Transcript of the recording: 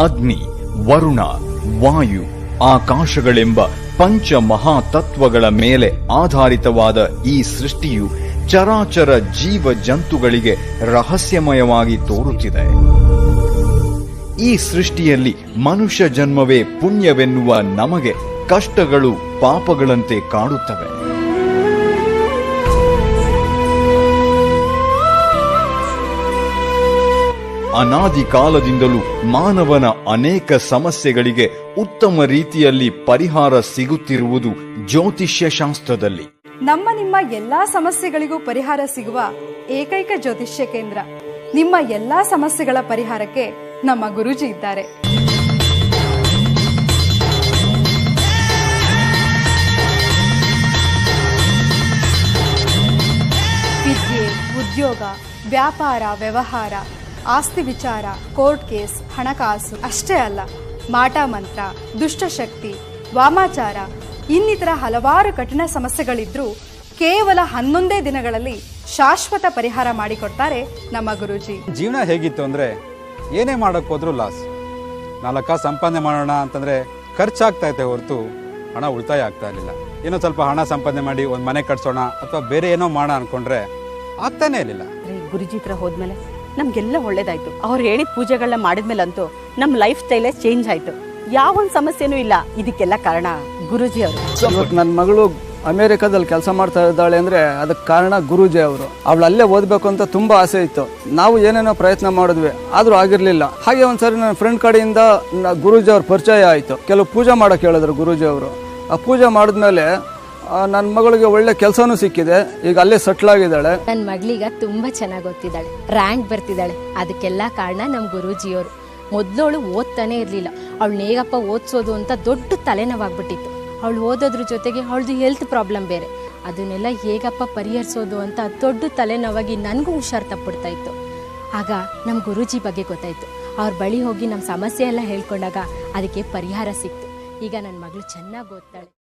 ಅಗ್ನಿ, ವರುಣ, ವಾಯು, ಆಕಾಶಗಳೆಂಬ ಪಂಚ ಮಹಾತತ್ವಗಳ ಮೇಲೆ ಆಧಾರಿತವಾದ ಈ ಸೃಷ್ಟಿಯು ಚರಾಚರ ಜೀವ ಜಂತುಗಳಿಗೆ ರಹಸ್ಯಮಯವಾಗಿ ತೋರುತ್ತಿದೆ. ಈ ಸೃಷ್ಟಿಯಲ್ಲಿ ಮನುಷ್ಯ ಜನ್ಮವೇ ಪುಣ್ಯವೆನ್ನುವ ನಮಗೆ ಕಷ್ಟಗಳು ಪಾಪಗಳಂತೆ ಕಾಡುತ್ತವೆ. ಅನಾದಿ ಕಾಲದಿಂದಲೂ ಮಾನವನ ಅನೇಕ ಸಮಸ್ಯೆಗಳಿಗೆ ಉತ್ತಮ ರೀತಿಯಲ್ಲಿ ಪರಿಹಾರ ಸಿಗುತ್ತಿರುವುದು ಜ್ಯೋತಿಷ್ಯ ಶಾಸ್ತ್ರದಲ್ಲಿ. ನಮ್ಮ ನಿಮ್ಮ ಎಲ್ಲಾ ಸಮಸ್ಯೆಗಳಿಗೂ ಪರಿಹಾರ ಸಿಗುವ ಏಕೈಕ ಜ್ಯೋತಿಷ್ಯ ಕೇಂದ್ರ. ನಿಮ್ಮ ಎಲ್ಲಾ ಸಮಸ್ಯೆಗಳ ಪರಿಹಾರಕ್ಕೆ ನಮ್ಮ ಗುರುಜಿ ಇದ್ದಾರೆ. ವಿದ್ಯೆ, ಉದ್ಯೋಗ, ವ್ಯಾಪಾರ, ವ್ಯವಹಾರ ಆಸ್ತಿ ವಿಚಾರ ಕೋರ್ಟ್ ಕೇಸ್ ಹಣಕಾಸು ಅಷ್ಟೇ ಅಲ್ಲ. ಮಾಟ ಮಂತ್ರ ದುಷ್ಟಶಕ್ತಿ ವಾಮಾಚಾರ ಇನ್ನಿತರ ಹಲವಾರು ಕಠಿಣ ಸಮಸ್ಯೆಗಳಿದ್ರೂ ಕೇವಲ ಹನ್ನೊಂದೇ ದಿನಗಳಲ್ಲಿ ಶಾಶ್ವತ ಪರಿಹಾರ ಮಾಡಿಕೊಡ್ತಾರೆ ನಮ್ಮ ಗುರುಜಿ. ಜೀವನ ಹೇಗಿತ್ತು ಅಂದರೆ ಏನೇ ಮಾಡೋಕ್ಕೆ ಹೋದ್ರೂ ಲಾಸ್. ನಾಲ್ಕ ಸಂಪಾದನೆ ಮಾಡೋಣ ಅಂತಂದರೆ ಖರ್ಚಾಗ್ತಾ ಇತ್ತೆ ಹೊರತು ಹಣ ಉಳಿತಾಯ ಆಗ್ತಾ ಇರಲಿಲ್ಲ. ಏನೋ ಸ್ವಲ್ಪ ಹಣ ಸಂಪಾದನೆ ಮಾಡಿ ಒಂದು ಮನೆ ಕಟ್ಸೋಣ ಅಥವಾ ಬೇರೆ ಏನೋ ಮಾಡೋಣ ಅಂದ್ಕೊಂಡ್ರೆ ಆಗ್ತಾನೇ ಇರಲಿಲ್ಲ. ಗುರುಜಿ ಹತ್ರ ಹೋದ್ಮೇಲೆ ನಮ್ಗೆಲ್ಲ ಒಳ್ಳೇದಾಯ್ತು. ಅವ್ರು ಹೇಳಿದ ಪೂಜೆಗಳನ್ನ ಮಾಡಿದ್ಮೇಲಂತೂ ನಮ್ಮ ಲೈಫ್ ಸ್ಟೈಲೇ ಚೇಂಜ್ ಆಯ್ತು. ಯಾವ ಒಂದು ಸಮಸ್ಯೆನೂ ಇಲ್ಲ. ಇದಕ್ಕೆಲ್ಲ ಕಾರಣ ಗುರುಜಿ ಅವರು. ನನ್ನ ಮಗಳು ಅಮೇರಿಕಾದಲ್ಲಿ ಕೆಲಸ ಮಾಡ್ತಾ ಇದ್ದಾಳೆ ಅಂದರೆ ಅದಕ್ಕೆ ಕಾರಣ ಗುರುಜಿ ಅವರು. ಅವಳು ಅಲ್ಲೇ ಓದಬೇಕು ಅಂತ ತುಂಬ ಆಸೆ ಇತ್ತು. ನಾವು ಏನೇನೋ ಪ್ರಯತ್ನ ಮಾಡಿದ್ವಿ, ಆದರೂ ಆಗಿರಲಿಲ್ಲ. ಹಾಗೆ ಒಂದ್ಸರಿ ನನ್ನ ಫ್ರೆಂಡ್ ಕಡೆಯಿಂದ ಗುರೂಜಿ ಅವ್ರ ಪರಿಚಯ ಆಯಿತು. ಕೆಲವು ಪೂಜೆ ಮಾಡೋಕೆ ಹೇಳಿದ್ರು ಗುರೂಜಿ ಅವರು. ಆ ಪೂಜೆ ಮಾಡಿದ್ಮೇಲೆ ನನ್ನ ಮಗಳಿಗೆ ಒಳ್ಳೆ ಕೆಲಸನೂ ಸಿಕ್ಕಿದೆ. ಈಗ ಅಲ್ಲೇ ಸೆಟ್ಲ್ ಆಗಿದ್ದಾಳೆ. ನನ್ನ ಮಗಳೀಗ ತುಂಬಾ ಚೆನ್ನಾಗಿ ಓದ್ತಿದ್ದಾಳೆ. ರ್ಯಾಂಕ್ ಬರ್ತಿದ್ದಾಳೆ. ಅದಕ್ಕೆಲ್ಲ ಕಾರಣ ನಮ್ಮ ಗುರೂಜಿಯವರು. ಮೊದ್ಲೋಳು ಓದ್ತಾನೆ ಇರಲಿಲ್ಲ. ಅವಳು ಹೇಗಪ್ಪ ಓದಿಸೋದು ಅಂತ ದೊಡ್ಡ ತಲೆನೋವಾಗ್ಬಿಟ್ಟಿತ್ತು. ಅವಳು ಓದೋದ್ರ ಜೊತೆಗೆ ಅವಳದು ಹೆಲ್ತ್ ಪ್ರಾಬ್ಲಮ್ ಬೇರೆ. ಅದನ್ನೆಲ್ಲ ಹೇಗಪ್ಪ ಪರಿಹರಿಸೋದು ಅಂತ ದೊಡ್ಡ ತಲೆನೋವಾಗಿ ನನಗೂ ಹುಷಾರು ತಪ್ಪಿಡ್ತಾ ಇತ್ತು. ಆಗ ನಮ್ಮ ಗುರೂಜಿ ಬಗ್ಗೆ ಗೊತ್ತಾಯ್ತು. ಅವ್ರ ಬಳಿ ಹೋಗಿ ನಮ್ಮ ಸಮಸ್ಯೆ ಎಲ್ಲ ಹೇಳ್ಕೊಂಡಾಗ ಅದಕ್ಕೆ ಪರಿಹಾರ ಸಿಕ್ತು. ಈಗ ನನ್ನ ಮಗಳು ಚೆನ್ನಾಗಿ ಓದ್ತಾಳೆ.